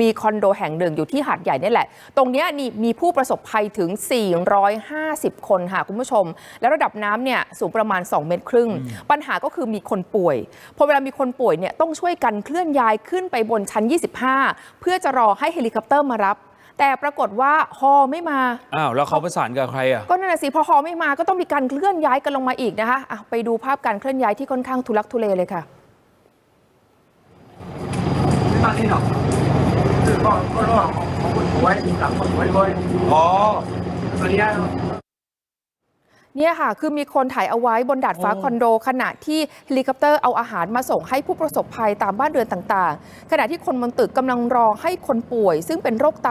มีคอนโดแห่งหนึ่งอยู่ที่หาดใหญ่นี่แหละ ตรงเนี้ยนี่มีผู้ประสบภัยถึง 450 คนค่ะคุณผู้ชม แล้วระดับน้ำเนี่ยสูงประมาณ 2 เมตรครึ่ง ปัญหาก็คือมีคนป่วย พอเวลามีคนป่วยเนี่ยต้องช่วยกันเคลื่อนย้ายขึ้นไปบนชั้น 25 เพื่อจะรอให้เฮลิคอปเตอร์มารับแต่ปรากฏว่าฮอไม่มา อ้าว แล้วเขาประสานกับใครอะ ก็นั่นน่ะสิ พอฮอไม่มาก็ต้องมีการเคลื่อนย้ายกันลงมาอีกนะคะอะไปดูภาพการเคลื่อนย้ายที่ค่อนข้างทุลักทุเลเลยค่ะ ก็ก็รอของของคนป่วยมีสามคนป่วยด้วยอ๋อตอนนี้เนี่ยค่ะคือมีคนถ่ายเอาไว้บนดาดฟ้าคอนโด ขณะที่เฮลิคอปเตอร์เอาอาหารมาส่งให้ผู้ประสบภัยตามบ้านเรือนต่างๆ ขณะที่คนบนตึกกำลังรอให้คนป่วย ซึ่งเป็นโรคไต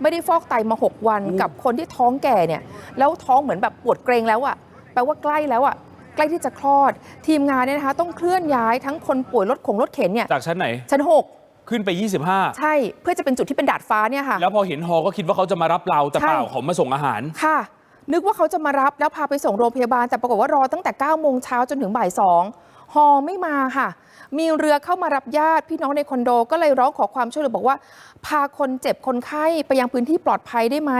ไม่ได้ฟอกไตมา 6 วัน กับคนที่ท้องแก่เนี่ยแล้วท้องเหมือนแบบปวดเกรงแล้วอะ่ะแปลว่าใกล้แล้วอะ่ะใกล้ที่จะคลอด ทีมงานเนี่ยนะคะ ต้องเคลื่อนย้ายทั้งคนป่วยรถของรถเข็นเนี่ยจากชั้นไหนชั้น ขึ้นไป6ใช่เพื่อจะเป็นจุดที่เป็นดาดฟ้าเนี่ยค่ะ25แล้วพอเห็นฮอก็คิดว่าเขาจะมารับเราแต่ใช่เปล่าเขามาส่งอาหารค่ะ นึกว่าเขาจะมารับแล้วพาไปส่งโรงพยาบาลแต่ปรากฏว่ารอตั้งแต่9โมงเช้าจนถึงบ่าย2ฮอไม่มาค่ะ มีเรือเข้ามารับญาติพี่น้องในคอนโดก็เลยร้องขอความช่วยเหลือบอกว่า พาคนเจ็บคนไข้ไปยังพื้นที่ปลอดภัยได้ไหม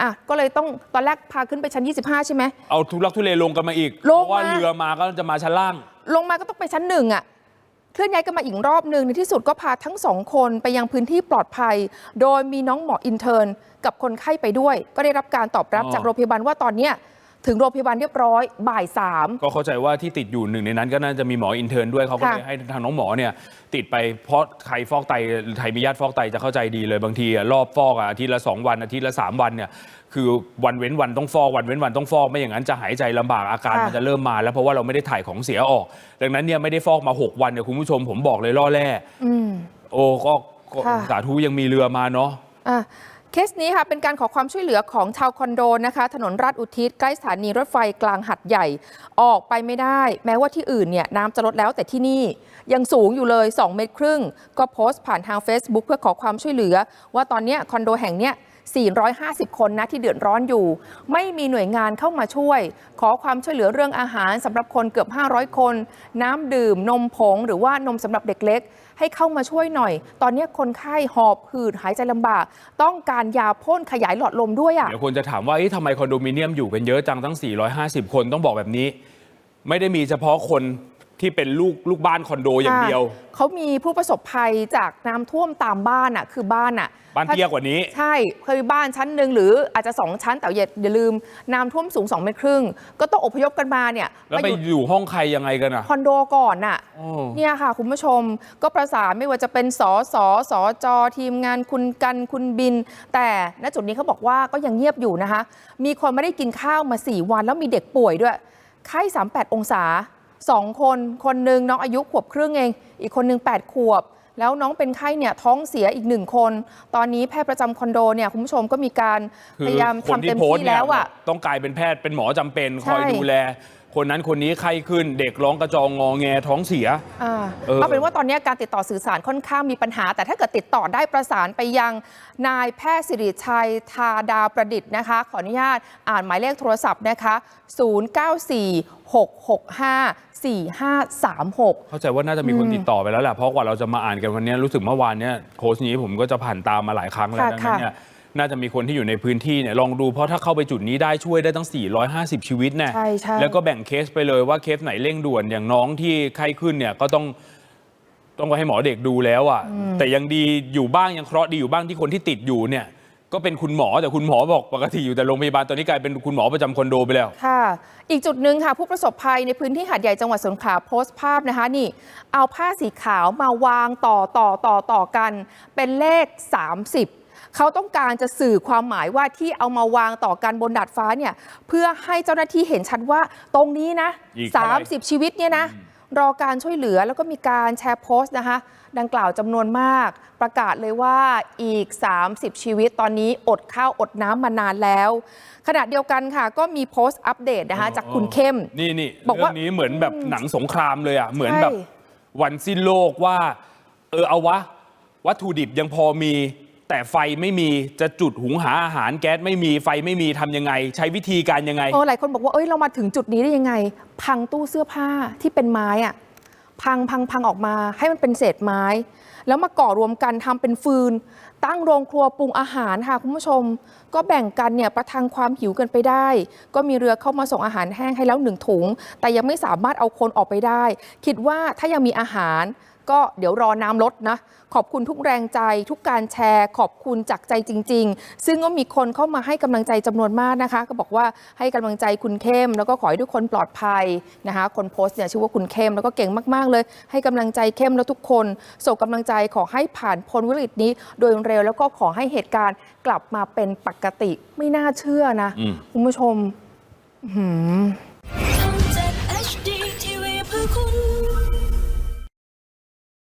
อะก็เลยต้องตอนแรกพาขึ้นไปชั้น 25 ใช่ไหมเอาทุลักทุเลลงกันมาอีกลเพงมาราะว่าเรือมาก็จะมาชั้นล่าง ลงมาก็ต้องไปชั้นหนึ่งอะ เคลื่อนย้ายกันมาอีกรอบหนึ่งในที่สุดก็พาทั้งสองคนไปยังพื้นที่ปลอดภัย โดยมีน้องหมออินเทอร์นกับคนไข้ไปด้วย ก็ได้รับการตอบรับจากโรงพยาบาลว่าตอนเนี้ย ถึงโรงพยาบาลเรียบร้อยบ่ายสาม ก็เข้าใจว่าที่ติดอยู่หนึ่งในนั้นก็น่าจะมีหมออินเทอร์นด้วยเขาก็ค่ะเลยให้ทางน้องหมอเนี่ยติดไปเพราะใครฟอกไตใครมีญาติฟอกไตจะเข้าใจดีเลยบางทีอะรอบฟอกอะอาทิตย์ละสองวันอาทิตย์ละสามวันเนี่ยคือวันเว้นวันต้องฟอกวันเว้นวันต้องฟอกไม่อย่างนั้นจะหายใจลำบากอาการค่ะ มันจะเริ่มมาแล้วเพราะว่าเราไม่ได้ถ่ายของเสียออก ดังนั้นเนี่ยไม่ได้ฟอกมา6วันเนี่ยคุณผู้ชมผมบอกเลยล่อแร่อืม โอ้ก็ก็ค่ะ สาธุยังมีเรือมาเนาะ อะ เคสนี้ค่ะเป็นการขอความช่วยเหลือของชาวคอนโดนะคะ ถนนราชอุทิศใกล้สถานีรถไฟกลางหัดใหญ่ ออกไปไม่ได้ แม้ว่าที่อื่นเนี่ยน้ำจะลดแล้วแต่ที่นี่ยังสูงอยู่เลย 2 เมตรครึ่ง ก็โพสต์ผ่านทาง Facebook เพื่อขอความช่วยเหลือ ว่าตอนนี้คอนโดแห่งเนี้ย 450 คนนะที่เดือดร้อนอยู่ ไม่มีหน่วยงานเข้ามาช่วย ขอความช่วยเหลือเรื่องอาหารสำหรับคนเกือบ 500 คน น้ำดื่มนมผง หรือว่านมสำหรับเด็กเล็ก ให้เข้ามาช่วยหน่อย ตอนนี้คนไข้หอบหืดหายใจลำบาก ต้องการยาพ่นขยายหลอดลมด้วยอะเดี๋ยวคนจะถามว่าเอ๊ะทำไมคอนโดมิเนียมอยู่กันเยอะจังทั้ง 450 คนต้องบอกแบบนี้ ไม่ได้มีเฉพาะคนที่เป็นลูกลูกบ้านคอนโดอย่างเดียวค่ะเขามีผู้ประสบภัยจากน้ำท่วมตามบ้านอะคือบ้านอะ บ้านเตี้ยกว่านี้ ใช่เคยบ้านชั้นหนึ่งหรืออาจจะสองชั้น แต่อย่าอย่าลืมน้ำท่วมสูง2เมตรครึ่ง ก็ต้องอพยพกันมาเนี่ยแล้วมาไปอยู่อยู่ห้องใครยังไงกันอะคอนโดก่อนน่ะโอ้เนี่ยค่ะ คุณผู้ชมก็ประสานไม่ว่าจะเป็นสสสจทีมงานคุณกันคุณบิน แต่ณจุดนี้เขาบอกว่าก็ยังเงียบอยู่นะคะ มีคนไม่ได้กินข้าวมา 4 วัน แล้วมีเด็กป่วยด้วยไข้38 องศา2คน คนหนึ่งน้องอายุขวบครึ่งเอง อีกคนหนึ่ง8ขวบ แล้วน้องเป็นไข้เนี่ยท้องเสียอีกหนึ่งคน ตอนนี้แพทย์ประจำคอนโดเนี่ยคุณผู้ชมก็มีการคือพยายามคนทำที่เต็มโพสต์ที่เนี่ยแล้วอะต้องกลายเป็นแพทย์เป็นหมอจำเป็นใช่คอยดูแล คนนั้นคนนี้ไข้ขึ้นเด็กร้องกระจองงอแงท้องเสีย อ่าเออ เอาเป็นว่าตอนนี้การติดต่อสื่อสารค่อนข้างมีปัญหา แต่ถ้าเกิดติดต่อได้ประสานไปยังนายแพทย์สิริชัยทาดาประดิษฐ์นะคะ ขออนุญาตอ่านหมายเลขโทรศัพท์นะคะ 0946654536 เข้าใจว่าน่าจะมีคนอืมติดต่อไปแล้วแหละเพราะกว่าเราจะมาอ่านกันวันนี้รู้สึกเมื่อวานเนี้ยโพสต์นี้ผมก็จะผ่านตามมาหลายครั้งแล้วค่ะดังนั้นเนี่ย น่าจะมีคนที่อยู่ในพื้นที่เนี่ยลองดูเพราะถ้าเข้าไปจุดนี้ได้ช่วยได้ตั้ง 450 ชีวิตแน่ใช่ใช่ แล้วก็แบ่งเคสไปเลยว่าเคสไหนเร่งด่วนอย่างน้องที่ไข้ขึ้นเนี่ยก็ต้องต้องให้หมอเด็กดูแล้วอะแต่ยังดีอยู่บ้างยังเคราะห์ดีอยู่บ้างที่คนที่ติดอยู่เนี่ย ก็เป็นคุณหมอแต่คุณหมอบอกปกติอยู่แต่โรงพยาบาลตอนนี้กลายเป็นคุณหมอประจำคอนโดไปแล้ว ค่ะ อีกจุดหนึ่งค่ะ ผู้ประสบภัยในพื้นที่หาดใหญ่จังหวัดสงขลาโพสต์ภาพนะคะนี่ เอาผ้าสีขาวมาวางต่อต่อต่อต่อกัน เป็นเลข 30 เขาต้องการจะสื่อความหมายว่าที่เอามาวางต่อกันบนดาดฟ้าเนี่ยเพื่อให้เจ้าหน้าที่เห็นชัดว่าตรงนี้นะ อีกเท่าไหร่ 30 ชีวิตเนี่ยนะ รอการช่วยเหลือแล้วก็มีการแชร์โพสต์นะคะ ดังกล่าวจำนวนมาก ประกาศเลยว่าอีก 30 ชีวิตตอนนี้อดข้าวอดน้ำมานานแล้ว ขณะเดียวกันค่ะ ก็มีโพสต์อัปเดตนะคะ จากคุณเข้ม นี่นี่บอกเรื่ว่าองนี้เหมือนแบบหนังสงครามเลยอะเหมือนใช่แบบวันสิ้นโลกว่า เออเอาวะ วัตถุดิบยังพอมี แต่ไฟไม่มีจะจุดหุงหาอาหารแก๊สไม่มีไฟไม่มีทำยังไง ใช้วิธีการยังไง เออหลายคนบอกว่าเอ้ยเรามาถึงจุดนี้ได้ยังไง พังตู้เสื้อผ้าที่เป็นไม้อะพังพังพังออกมาให้มันเป็นเศษไม้ แล้วมาก่อรวมกันทำเป็นฟืน ตั้งโรงครัวปรุงอาหารค่ะคุณผู้ชม ก็แบ่งกันเนี่ยประทังความหิวกันไปได้ ก็มีเรือเข้ามาส่งอาหารแห้งให้แล้วหนึ่งถุง แต่ยังไม่สามารถเอาคนออกไปได้ คิดว่าถ้ายังมีอาหาร ก็เดี๋ยวรอน้ำลดนะ ขอบคุณทุกแรงใจทุกการแชร์ ขอบคุณจากใจจริง ๆ ซึ่งก็มีคนเข้ามาให้กำลังใจจำนวนมากนะคะ ก็บอกว่าให้กำลังใจคุณเข้ม แล้วก็ขอให้ทุกคนปลอดภัยนะคะ คนโพสต์เนี่ยชื่อว่าคุณเข้มแล้วก็เก่งมากๆเลย ให้กำลังใจเข้มแล้วทุกคนส่งกำลังใจขอให้ผ่านพ้นวิกฤตนี้ โดยเร็วแล้วก็ขอให้เหตุการณ์กลับมาเป็นปกติไม่น่าเชื่อนะอืมคุณผู้ชมอื้อหือ